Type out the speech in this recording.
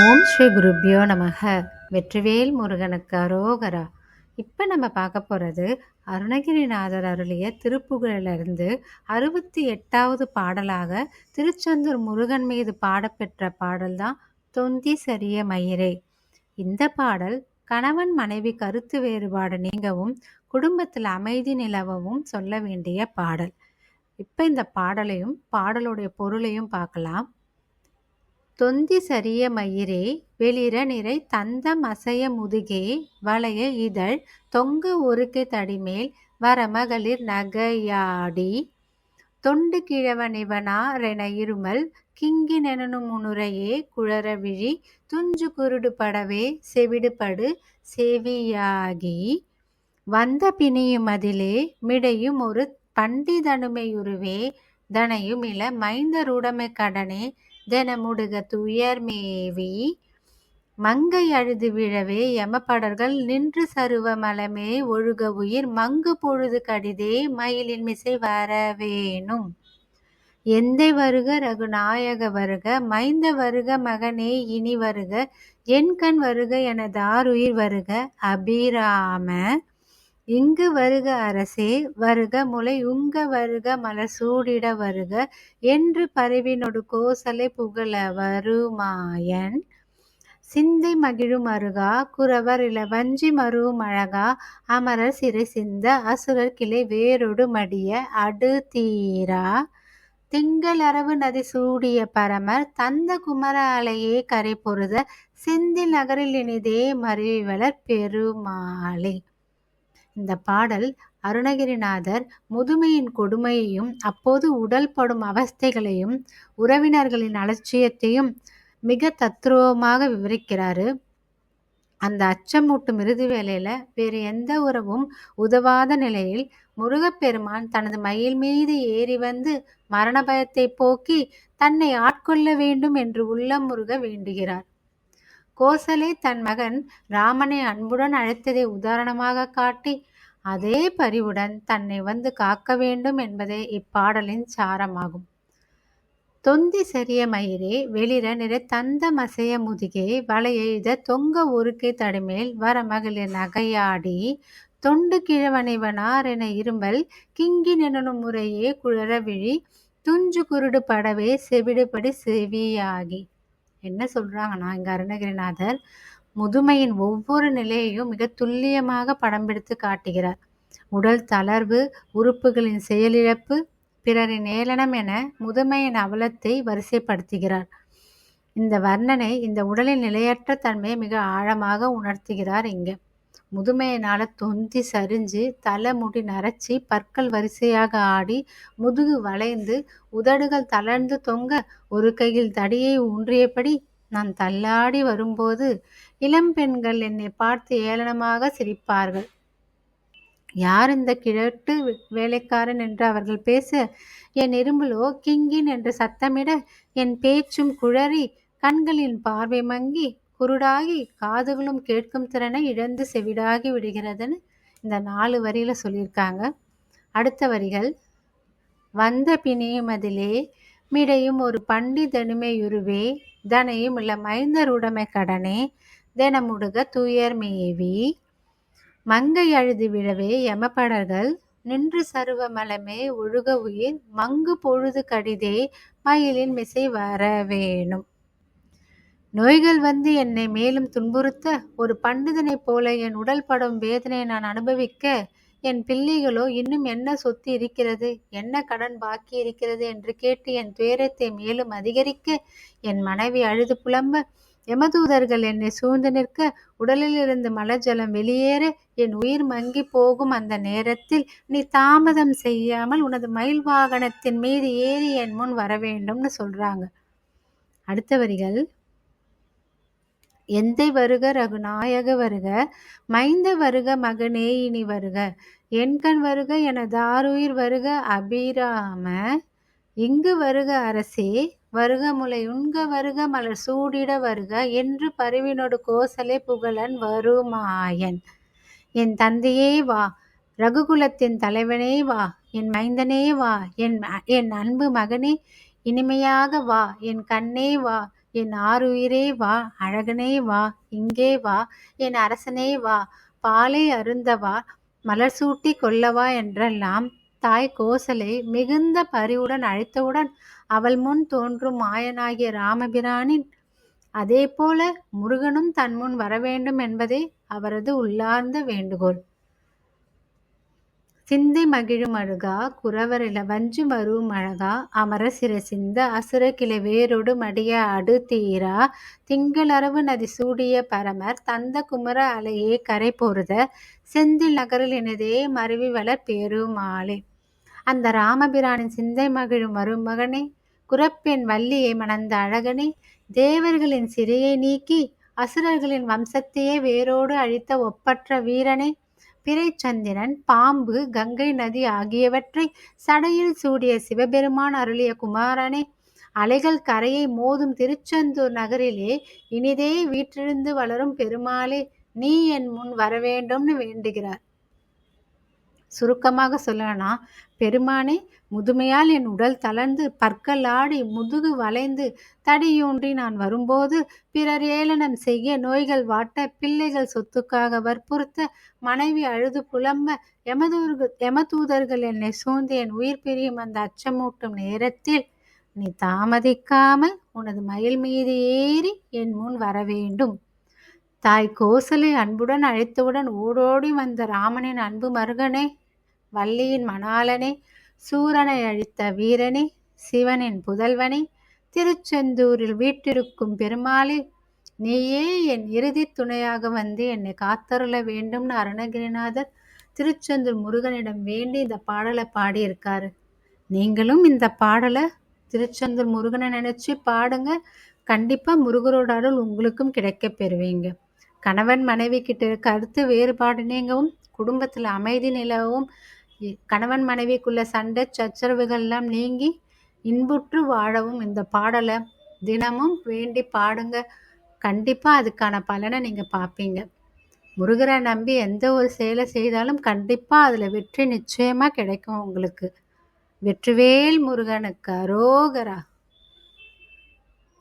ஓம் ஸ்ரீ குருப்யோ நமக. வெற்றிவேல் முருகனுக்கு அரோகரா. இப்போ நம்ம பார்க்க போகிறது அருணகிரிநாதர் அருளிய திருப்புகழிலிருந்து அறுபத்தி எட்டாவது பாடலாக திருச்செந்தூர் முருகன் மீது பாடப்பெற்ற பாடல் தான் தொந்தி சரிய மயிரே. இந்த பாடல் கணவன் மனைவி கருத்து வேறுபாடு நீங்கவும் குடும்பத்தில் அமைதி நிலவவும் சொல்ல வேண்டிய பாடல். இப்போ இந்த பாடலையும் பாடலுடைய பொருளையும் பார்க்கலாம். தொந்தி சரிய மயிரே வெளிர நிறை தந்தம் அசைய முதுகே வளைய இதழ் தொங்க ஒருக்கை தடிமேல் வரமகளிர் நகையாடி. தொண்டு கிழவனிவனாரென இருமல் கிங்கி நெனனும் முனுரையே குழறவிழி துஞ்சு குருடு படவே செவிடுபடு செவியாகி. வந்த பிணியும் அதிலே மிடையும் ஒரு பண்டிதனுமையுருவே தனையும் இள மைந்தருடைமை கடனே தெனமுடுக துயர்மேவி மங்கை அழுது விழவே யமப்படர்கள் நின்று சருவ மலமே ஒழுக உயிர் மங்கு பொழுது கடிதே மயிலின் மிசை வரவேணும். எந்தை வருக ரகுநாயக வருக மைந்த வருக மகனே இனி வருக என் கண் வருக என தாருயிர் வருக அபிராம. இங்கு வருக அரசே வருக முலை உங்க வருக மலர் சூடிட வருக என்று பரிவினொடு கோசலை புகழ வருமாயன். சிந்தை மகிழும் அருகா குறவர் இள வஞ்சி மருவும் அழகா அமரர் சிறை சிந்த அசுரர் கிளை வேரொடு மடிய அடு தீரா. திங்களரவு நதி சூடிய பரமர் தந்த குமர அலையே கரை பொருத சிந்தி நகரில் இனிதே வளர் பெருமாளே. இந்த பாடல் அருணகிரிநாதர் முதுமையின் கொடுமையையும் அப்போது உடல் படும் அவஸ்தைகளையும் உறவினர்களின் அலட்சியத்தையும் மிக தத்ரூபமாக விவரிக்கிறாரு. அந்த அச்சமூட்டும் இறுதி வேளையில வேறு எந்த உறவும் உதவாத நிலையில் முருகப்பெருமான் தனது மயில் மீது ஏறி வந்து மரண பயத்தை போக்கி தன்னை ஆட்கொள்ள வேண்டும் என்று உள்ளம் முருக வேண்டுகிறார். கோசலே தன் மகன் ராமனை அன்புடன் அழைத்ததை உதாரணமாக காட்டி அதே பரிவுடன் தன்னை வந்து காக்க வேண்டும் என்பதே இப்பாடலின் சாரமாகும். தொந்தி சரிய மயிரே வெளிர நிற தந்த மசைய முதுகே வளைய இத தொங்க ஒருக்கை தடுமேல் வர மகளிர் நகையாடி தொண்டு கிழவனைவனார் என இரும்பல் கிங்கி நினனும் முறையே குழறவிழி துஞ்சு குருடு படவே செவிடுபடி செவியாகி என்ன சொல்கிறாங்கன்னா இங்க அருணகிரிநாதர் முதுமையின் ஒவ்வொரு நிலையையும் மிக துல்லியமாக படம் பிடித்து காட்டுகிறார். உடல் தளர்வு உறுப்புகளின் செயலிழப்பு பிறரின் ஏளனம் என முதுமையின் அவலத்தை வரிசைப்படுத்துகிறார். இந்த வர்ணனை இந்த உடலின் நிலையற்ற தன்மையை மிக ஆழமாக உணர்த்துகிறார் இங்கே. முதுமையினால தொந்தி சரிஞ்சு தலைமுடி நரைச்சி பற்கள் வரிசையாக ஆடி முதுகு வளைந்து உதடுகள் தளர்ந்து தொங்க ஒரு கையில் தடியை ஊன்றியபடி நான் தள்ளாடி வரும்போது இளம்பெண்கள் என்னை பார்த்து ஏளனமாக சிரிப்பார்கள். யார் இந்த கிழட்டு வேலைக்காரன் என்று அவர்கள் பேச என் இரும்புலோ கிங்கின் என்று சத்தமிட என் பேச்சும் குழறி கண்களின் பார்வை மங்கி குருடாகி காதுகளும் கேட்கும் திறனை இழந்து செவிடாகி விடுகிறதுன்னு இந்த நாலு வரியில் சொல்லியிருக்காங்க. அடுத்த வரிகள் வந்த பிணியும் அதிலே மிடையும் ஒரு பண்டிதனுமையுருவே தனையும் இல்ல மைந்தருடைமை கடனே தினமுடுக தூயர் மேவி. மங்கை அழுது விழவே எமப்படர்கள் நின்று சருவ மலமே ஒழுக உயிர் மங்கு பொழுது கடிதே மயிலின் மிசை வர வேணும். நோய்கள் வந்து என்னை மேலும் துன்புறுத்த ஒரு பண்டிதனைப் போல என் உடல் படும் வேதனையை நான் அனுபவிக்க என் பிள்ளைகளோ இன்னும் என்ன சொத்து இருக்கிறது என்ன கடன் பாக்கி இருக்கிறது என்று கேட்டு என் துயரத்தை மேலும் அதிகரிக்க என் மனைவி அழுது புலம்ப எமதூதர்கள் என்னை சூழ்ந்து நிற்க உடலிலிருந்து மலஜலம் வெளியேற என் உயிர் மங்கி போகும் அந்த நேரத்தில் நீ தாமதம் செய்யாமல் உனது மயில் வாகனத்தின் மீது ஏறி என் முன் வர வேண்டும்னு சொல்றாங்க. அடுத்த வரிகள் எந்தை வருக ரகுநாயக வருக மைந்த வருக மகனே இனி வருக என்கண் வருக என தாருயிர் வருக அபிராம. இங்கு வருக அரசே வருக முலை உண்க வருக மலர் சூடிட வருக என்று பருவினொடு கோசலை புகழன் வருமாயன். என் தந்தையே வா ரகுகுலத்தின் தலைவனே வா என் மைந்தனே வா என் என் அன்பு மகனே இனிமையாக வா என் கண்ணே வா என் ஆருயிரே வா அழகனே வா இங்கே வா என் அரசனே வா பாலை அருந்தவா மலர் சூட்டி கொள்ளவா என்றெல்லாம் தாய் கோசலை மிகுந்த பரிவுடன் அழைத்தவுடன் அவள் முன் தோன்றும் மாயனாகிய ராமபிரானின் அதேபோல முருகனும் தன் முன் வரவேண்டும் என்பதே அவரது உள்ளார்ந்த வேண்டுகோள். சிந்தை மகிழும் அழுகா குறவரில வஞ்சு மருவும் அழகா அமர சிரசிந்த அசுர கிளை வேரோடு மடிய அடு தீரா திங்களரவு நதி சூடிய பரமர் தந்த குமர அலையே கரை பொருத செந்தில் நகரில் எனதே மருவி வளர் பேருமாளே அந்த ராமபிரானின் சிந்தை மகிழும் மருமகனே குரப்பெண் வள்ளியை மணந்த அழகனே தேவர்களின் சிறையை நீக்கி அசுரர்களின் வம்சத்தையே வேரோடு அழித்த ஒப்பற்ற வீரனே பிறைச்சந்திரன் பாம்பு கங்கை நதி ஆகியவற்றை சடையில் சூடிய சிவபெருமான் அருளிய குமாரனே அலைகள் கரையை மோதும் திருச்செந்தூர் நகரிலே இனிதே வீற்றிருந்து வளரும் பெருமாளே நீ என் முன் வரவேண்டும்னு வேண்டுகிறார். சுருக்கமாக சொல்லணும்னா பெருமானே முதுமையால் என் உடல் தளர்ந்து பற்கள் ஆடி முதுகு வளைந்து தடியூன்றி நான் வரும்போது பிறர் ஏளனம் செய்ய நோய்கள் வாட்ட பிள்ளைகள் சொத்துக்காக வற்புறுத்த மனைவி அழுது புலம்ப எமதூர்கள் எமதூதர்கள் என்னை சூழ்ந்து என் உயிர் பிரியும் அந்த அச்சமூட்டும் நேரத்தில் நீ தாமதிக்காமல் உனது மயில் மீது ஏறி என் முன் வர வேண்டும் தாய் கோசலை அன்புடன் அழைத்தவுடன் ஓடோடி வந்த ராமனின் அன்பு மருகனே வள்ளியின் மணாளனே சூரனை அழித்த வீரனே சிவனின் புதல்வனே திருச்செந்தூரில் வீட்டிருக்கும் பெருமாளே நீயே என் இறுதி துணையாக வந்து என்னை காத்தருள வேண்டும்னு அருணகிரிநாதர் திருச்செந்தூர் முருகனிடம் வேண்டி இந்த பாடலை பாடியிருக்காரு. நீங்களும் இந்த பாடலை திருச்செந்தூர் முருகனை நினச்சி பாடுங்க. கண்டிப்பாக முருகரோட அருள் உங்களுக்கும் கிடைக்க பெறுவீங்க. கணவன் மனைவி கிட்ட கருத்து வேறுபாடு நீங்கவும் குடும்பத்தில் அமைதி நிலவும் கணவன் மனைவிக்குள்ள சண்டை சச்சரவுகள்லாம் நீங்கி இன்புற்று வாழவும் இந்த பாடலை தினமும் வேண்டி பாடுங்க. கண்டிப்பாக அதுக்கான பலனை நீங்கள் பார்ப்பீங்க முருகரை நம்பி எந்த ஒரு செயலை செய்தாலும் கண்டிப்பாக அதில் வெற்றி நிச்சயமாக கிடைக்கும் உங்களுக்கு. வெற்றிவேல் முருகனுக்கு அரோகரா.